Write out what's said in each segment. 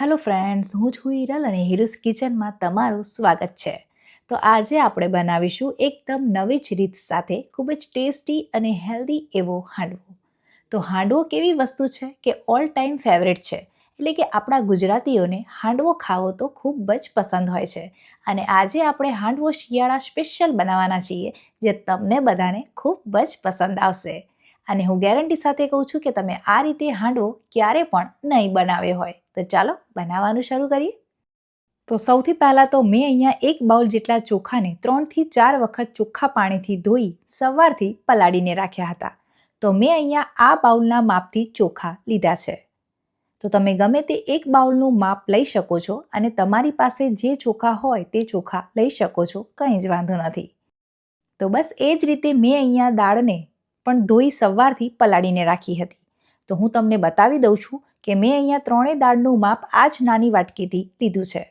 Hello friends હું છું હિરલ અને હિરુસ કિચનમાં તમારું સ્વાગત છે. તો આજે આપણે બનાવીશું એકદમ નવી જ રીત સાથે ખૂબ જ ટેસ્ટી અને હેલ્ધી એવો હાંડવો. તો હાંડવો કેવી વસ્તુ છે કે ઓલ ટાઈમ ફેવરેટ છે? એટલે કે આપણા ગુજરાતીઓને હાંડવો ખાવો તો ખૂબ જ પસંદ હોય છે. અને આજે આપણે હાંડવો શિયાળા સ્પેશિયલ બનાવવાના છીએ, જે તમને બધાને ખૂબ જ પસંદ આવશે. અને હું ગેરંટી સાથે કહું છું કે તમે આ રીતે હાંડવો ક્યારે પણ નહીં બનાવ્યો હોય. તો ચાલો બનાવવાનું શરૂ કરીએ. તો સૌથી પહેલાં તો મેં અહીંયા એક બાઉલ જેટલા ચોખાને ત્રણથી ચાર વખત ચોખ્ખા પાણીથી ધોઈ સવારથી પલાળીને રાખ્યા હતા. તો મેં અહીંયા આ બાઉલના માપથી ચોખા લીધા છે. તો તમે ગમે તે એક બાઉલનું માપ લઈ શકો છો અને તમારી પાસે જે ચોખા હોય તે ચોખા લઈ શકો છો, કંઈ જ વાંધો નથી. તો બસ એ જ રીતે મેં અહીંયા દાળને પણ ધોઈ સવારથી પલાળીને રાખી હતી. તો હું તમને બતાવી દઉં છું કે મેં અહીંયા ત્રણેય દાળનું માપ આ જ નાની વાટકીથી લીધું છે.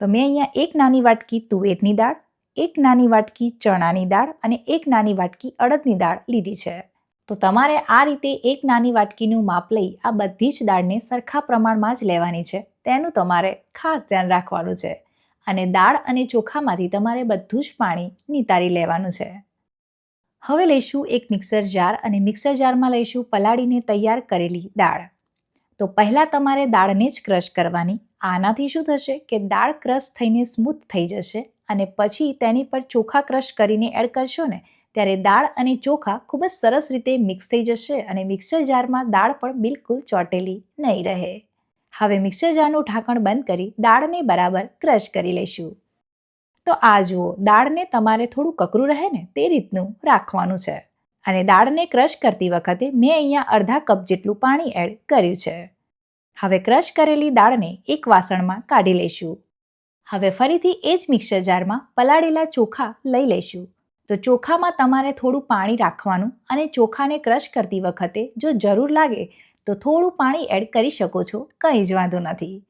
તો મેં અહીંયા એક નાની વાટકી તુવેરની દાળ, એક નાની વાટકી ચણાની દાળ અને એક નાની વાટકી અડદની દાળ લીધી છે. તો તમારે આ રીતે એક નાની વાટકીનું માપ લઈ આ બધી જ દાળને સરખા પ્રમાણમાં જ લેવાની છે. તેનું તમારે ખાસ ધ્યાન રાખવાનું છે. અને દાળ અને ચોખામાંથી તમારે બધું જ પાણી નિતારી લેવાનું છે. હવે લઈશું એક મિક્સર જાર અને મિક્સર જારમાં લઈશું પલાળીને તૈયાર કરેલી દાળ. તો પહેલાં તમારે દાળને જ ક્રશ કરવાની. આનાથી શું થશે કે દાળ ક્રશ થઈને સ્મૂથ થઈ જશે અને પછી તેની પર ચોખા ક્રશ કરીને એડ કરશો ને, ત્યારે દાળ અને ચોખા ખૂબ જ સરસ રીતે મિક્સ થઈ જશે અને મિક્સર જારમાં દાળ પણ બિલકુલ ચોટેલી નહીં રહે. હવે મિક્સર જારનું ઢાંકણ બંધ કરી દાળને બરાબર ક્રશ કરી લઈશું. તો આ જુઓ, દાળને તમારે થોડું કકરું રહે ને તે રીતનું રાખવાનું છે. અને દાળને ક્રશ કરતી વખતે મેં અહીંયા અડધા કપ જેટલું પાણી એડ કર્યું છે. હવે ક્રશ કરેલી દાળને એક વાસણમાં કાઢી લઈશું. હવે ફરીથી એ જ મિક્સર જારમાં પલાળેલા ચોખા લઈ લઈશું. તો ચોખામાં તમારે થોડું પાણી રાખવાનું અને ચોખાને ક્રશ કરતી વખતે જો જરૂર લાગે તો થોડું પાણી એડ કરી શકો છો, કંઈ જ વાંધો નથી.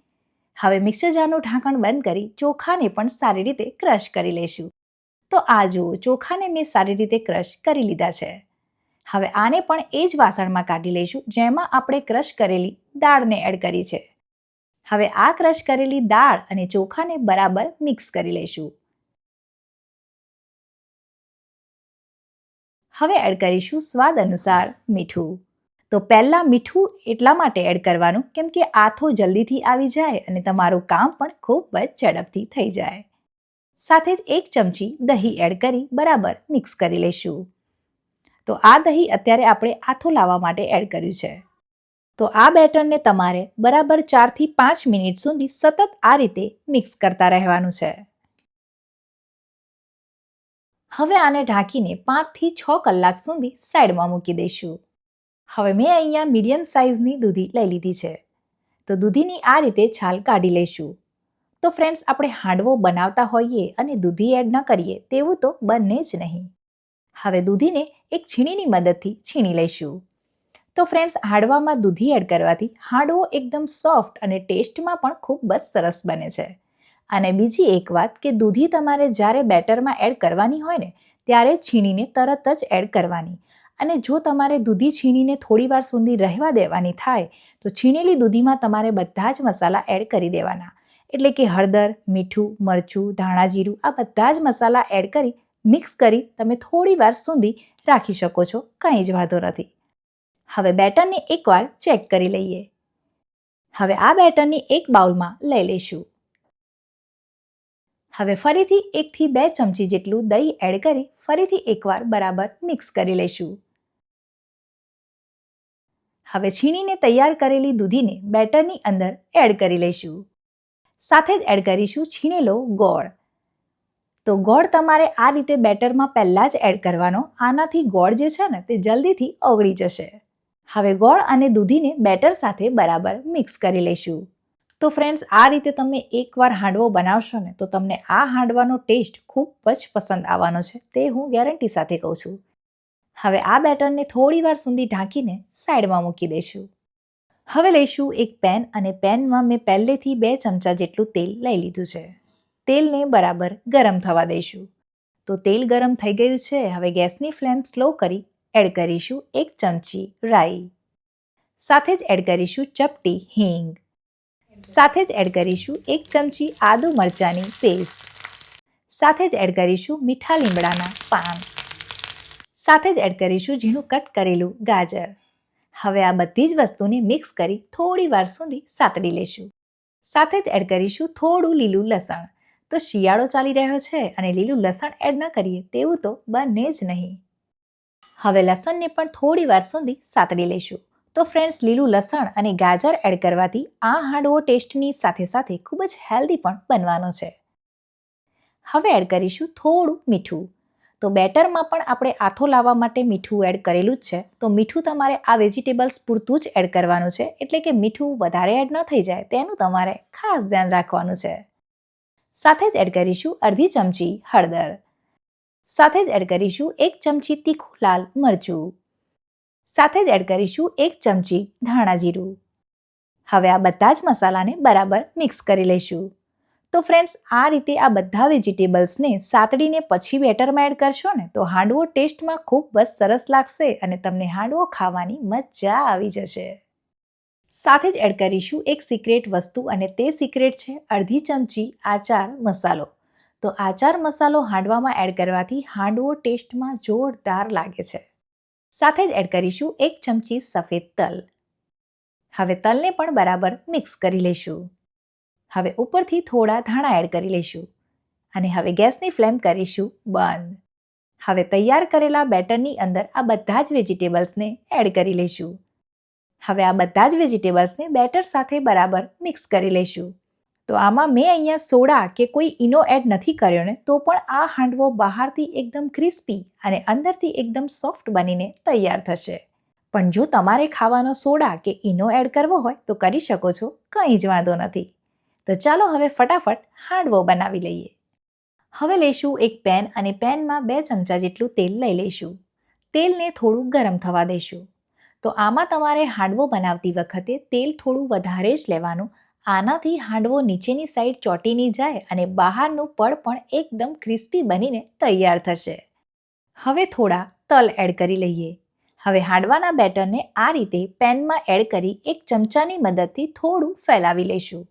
હવે મિક્સર જારનું ઢાંકણ બંધ કરી ચોખાને પણ સારી રીતે ક્રશ કરી લઈશું. તો આ જુઓ, ચોખાને મેં સારી રીતે ક્રશ કરી લીધા છે. હવે આને પણ એ જ વાસણમાં કાઢી લઈશું, જેમાં આપણે ક્રશ કરેલી દાળને એડ કરી છે. હવે આ ક્રશ કરેલી દાળ અને ચોખાને બરાબર મિક્સ કરી લઈશું. હવે એડ કરીશું સ્વાદ અનુસાર મીઠું. તો પહેલાં મીઠું એટલા માટે એડ કરવાનું કેમ કે આથો જલ્દીથી આવી જાય અને તમારું કામ પણ ખૂબ જ ઝડપથી થઈ જાય. સાથે જ એક ચમચી દહીં એડ કરી બરાબર મિક્સ કરી લઈશું. તો આ દહીં અત્યારે આપણે આથો લાવવા માટે એડ કર્યું છે. તો આ બેટરને તમારે બરાબર ચારથી પાંચ મિનિટ સુધી સતત આ રીતે મિક્સ કરતા રહેવાનું છે. હવે આને ઢાંકીને પાંચથી છ કલાક સુધી સાઈડમાં મૂકી દઈશું. હવે મેં અહીંયા મીડિયમ સાઇઝની દૂધી લઈ લીધી છે. તો દૂધીની આ રીતે છાલ કાઢી લઈશું. તો ફ્રેન્ડ્સ, આપણે હાંડવો બનાવતા હોઈએ અને દૂધી એડ ન કરીએ તેવું તો બને જ નહીં. હવે દૂધીને એક છીણીની મદદથી છીણી લઈશું. તો ફ્રેન્ડ્સ હાંડવામાં દૂધી એડ કરવાથી હાંડવો એકદમ સોફ્ટ અને ટેસ્ટમાં પણ ખૂબ જ સરસ બને છે. અને બીજી એક વાત કે દૂધી તમારે જ્યારે બેટરમાં એડ કરવાની હોય ને, ત્યારે છીણીને તરત જ એડ કરવાની. અને જો તમારે દૂધી છીણીને થોડી વાર સુધી રહેવા દેવાની થાય, તો છીણેલી દૂધીમાં તમારે બધા જ મસાલા એડ કરી દેવાના. એટલે કે હળદર, મીઠું, મરચું, ધાણા જીરું, આ બધા જ મસાલા એડ કરી મિક્સ કરી તમે થોડી વાર સુધી રાખી શકો છો, કંઈ જ વાંધો નથી. હવે બેટરને એકવાર ચેક કરી લઈએ. હવે આ બેટરને એક બાઉલમાં લઈ લઈશું. હવે ફરીથી એકથી બે ચમચી જેટલું દહીં એડ કરી ફરીથી એકવાર બરાબર મિક્સ કરી લઈશું. હવે છીણીને તૈયાર કરેલી દૂધીને બેટરની અંદર એડ કરી લઈશું. સાથે જ એડ કરીશું છીણેલો ગોળ. તો ગોળ તમારે આ રીતે બેટરમાં પહેલાં જ એડ કરવાનો. આનાથી ગોળ જે છે ને તે જલ્દીથી ઓગળી જશે. હવે ગોળ અને દૂધીને બેટર સાથે બરાબર મિક્સ કરી લઈશું. તો ફ્રેન્ડ્સ, આ રીતે તમે એકવાર હાંડવો બનાવશો ને તો તમને આ હાંડવાનો ટેસ્ટ ખૂબ જ પસંદ આવવાનો છે. તે હું ગેરંટી સાથે કહું છું. હવે આ બેટરને થોડી વાર સુધી ઢાંકીને સાઈડમાં મૂકી દઈશું. હવે લઈશું એક પેન અને પેનમાં મેં પહેલેથી બે ચમચા જેટલું તેલ લઈ લીધું છે. તેલને બરાબર ગરમ થવા દઈશું. તો તેલ ગરમ થઈ ગયું છે, હવે ગેસની ફ્લેમ સ્લો કરી એડ કરીશું એક ચમચી રાઈ. સાથે જ એડ કરીશું ચપટી હિંગ. સાથે જ એડ કરીશું એક ચમચી આદુ મરચાંની પેસ્ટ. સાથે જ એડ કરીશું મીઠા લીમડાના પાન. સાથે જ એડ કરીશું ઝીણું કટ કરેલું ગાજર. હવે આ બધી જ વસ્તુને મિક્સ કરી થોડી વાર સુધી સાતડી લેશું. સાથે જ એડ કરીશું થોડું લીલું લસણ. તો શિયાળો ચાલી રહ્યો છે અને લીલું લસણ એડ ન કરીએ તેવું તો બને જ નહીં. હવે લસણને પણ થોડી વાર સુધી સાતડી લઈશું. તો ફ્રેન્ડ્સ લીલું લસણ અને ગાજર એડ કરવાથી આ હાંડવો ટેસ્ટની સાથે સાથે ખૂબ જ હેલ્ધી પણ બનવાનો છે. હવે એડ કરીશું થોડું મીઠું. તો બેટરમાં પણ આપણે આથો લાવવા માટે મીઠું એડ કરેલું જ છે. તો મીઠું તમારે આ વેજીટેબલ્સ પૂરતું જ એડ કરવાનું છે. એટલે કે મીઠું વધારે એડ ન થઈ જાય તેનું તમારે ખાસ ધ્યાન રાખવાનું છે. સાથે જ એડ કરીશું અડધી ચમચી હળદર. સાથે જ એડ કરીશું એક ચમચી તીખું લાલ મરચું. સાથે જ એડ કરીશું એક ચમચી ધાણા જીરું. હવે આ બધા જ મસાલાને બરાબર મિક્સ કરી લઈશું. તો ફ્રેન્ડ્સ, આ રીતે આ બધા વેજીટેબલ્સને સાતડીને પછી બેટરમાં એડ કરશો ને, તો હાંડવો ટેસ્ટમાં ખૂબ જ સરસ લાગશે અને તમને હાંડવો ખાવાની મજા આવી જશે. સાથે જ એડ કરીશું એક સિક્રેટ વસ્તુ અને તે સિક્રેટ છે અડધી ચમચી આચાર મસાલો. તો આચાર મસાલો હાંડવામાં એડ કરવાથી હાંડવો ટેસ્ટમાં જોરદાર લાગે છે. સાથે જ એડ કરીશું એક ચમચી સફેદ તલ. હવે તલને પણ બરાબર મિક્સ કરી લઈશું હવે ઉપરથી થોડા ધાણા એડ કરી લઈશું અને હવે ગેસની ફ્લેમ કરીશું બંધ. હવે તૈયાર કરેલા બેટરની અંદર આ બધા જ વેજીટેબલ્સને એડ કરી લઈશું હવે આ બધા જ વેજીટેબલ્સને બેટર સાથે બરાબર મિક્સ કરી લઈશું. તો આમાં મેં અહીંયા સોડા કે કોઈ ઇનો એડ નથી કર્યો ને, તો પણ આ હાંડવો બહારથી એકદમ ક્રિસ્પી અને અંદરથી એકદમ સોફ્ટ બનીને તૈયાર થશે. પણ જો તમારે ખાવાનો સોડા કે ઇનો એડ કરવો હોય, તો કરી શકો છો, કંઈ જ વાંધો નથી. તો ચાલો હવે ફટાફટ હાંડવો બનાવી લઈએ. હવે લઈશું એક પેન અને પેનમાં બે ચમચા જેટલું તેલ લઈ લઈશું. તેલને થોડું ગરમ થવા દઈશું. તો આમાં તમારે હાંડવો બનાવતી વખતે તેલ થોડું વધારે જ લેવાનું. આનાથી હાંડવો નીચેની સાઈડ ચોટીની જાય અને બહારનું પડ પણ એકદમ ક્રિસ્પી બનીને તૈયાર થશે. હવે થોડા તલ એડ કરી લઈએ. હવે હાંડવાના બેટરને આ રીતે પેનમાં એડ કરી એક ચમચાની મદદથી થોડું ફેલાવી લઈશું.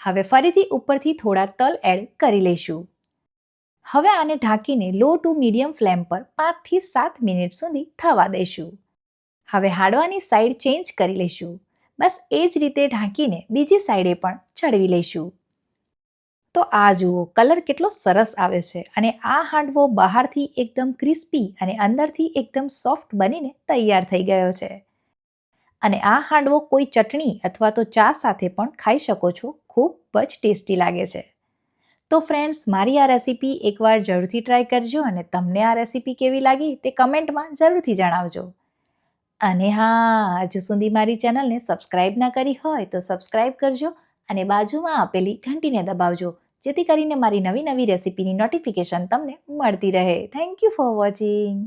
હવે ફરીથી ઉપરથી થોડા તલ એડ કરી લઈશું. હવે આને ઢાંકીને લો ટુ મીડિયમ ફ્લેમ પર પાંચથી સાત મિનિટ સુધી થવા દઈશું. હવે હાડવાની સાઈડ ચેન્જ કરી લઈશું. બસ એ જ રીતે ઢાંકીને બીજી સાઈડે પણ ચડવી લઈશું. તો આ જુઓ કલર કેટલો સરસ આવે છે અને આ હાંડવો બહારથી એકદમ ક્રિસ્પી અને અંદરથી એકદમ સોફ્ટ બનીને તૈયાર થઈ ગયો છે. અને આ હાંડવો કોઈ ચટણી અથવા તો ચા સાથે પણ ખાઈ શકો છો, ખૂબ જ ટેસ્ટી લાગે છે. તો ફ્રેન્ડ્સ મારી આ રેસીપી એકવાર જરૂરથી ટ્રાય કરજો અને તમને આ રેસીપી કેવી લાગી તે કમેન્ટમાં જરૂરથી જણાવજો. અને હા, હજુ સુધી મારી ચેનલને સબસ્ક્રાઇબ ના કરી હોય તો સબસ્ક્રાઇબ કરજો અને બાજુમાં આપેલી ઘંટીને દબાવજો, જેથી કરીને મારી નવી નવી રેસીપીની નોટિફિકેશન તમને મળતી રહે. Thank you for watching